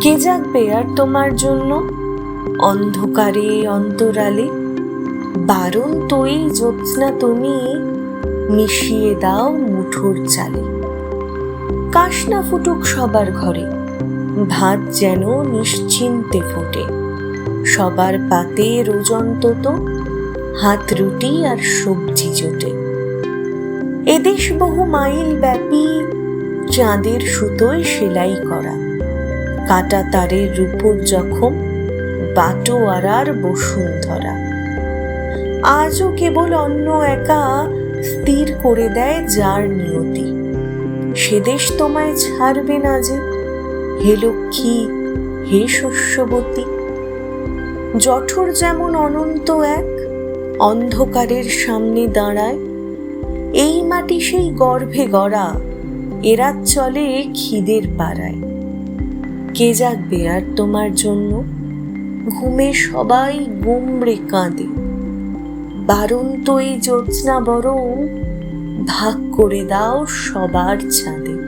কে জাগবে আর তোমার জন্য? অন্ধকারে, অন্তরালে। বারণ তৈ জ্যোৎস্না তুমি মিশিয়ে দাও মুঠোর চালে। কাশ না ফুটুক সবার ঘরে, ভাত যেন নিশ্চিন্তে ফোটে। সবার পাতে রোজ অন্তত হাত রুটি আর সবজি জোটে। এদেশ বহু মাইল ব্যাপী চাঁদের সুতোয় সেলাই করা। কাটা তারের রূপর জখম, বাটোয়ারার বসুন্ধরা। আজও কেবল অন্য একা স্থির করে দেয় যার নিয়তি। সে দেশ তোমায় ছাড়বে না যে, হে লক্ষ্মী, হে শস্যবতী। জঠর যেমন অনন্ত এক, অন্ধকারের সামনে দাঁড়ায়। এই মাটি সেই গর্ভে গড়া এরা চলে খিদের পাড়ায়। কে জাগবে আর তোমার জন্য? ঘুমে সবাই গুমড়ে কাঁদে। বারণ তো এই জ্যোৎস্না বরং ভাগ করে দাও সবার ছাদে।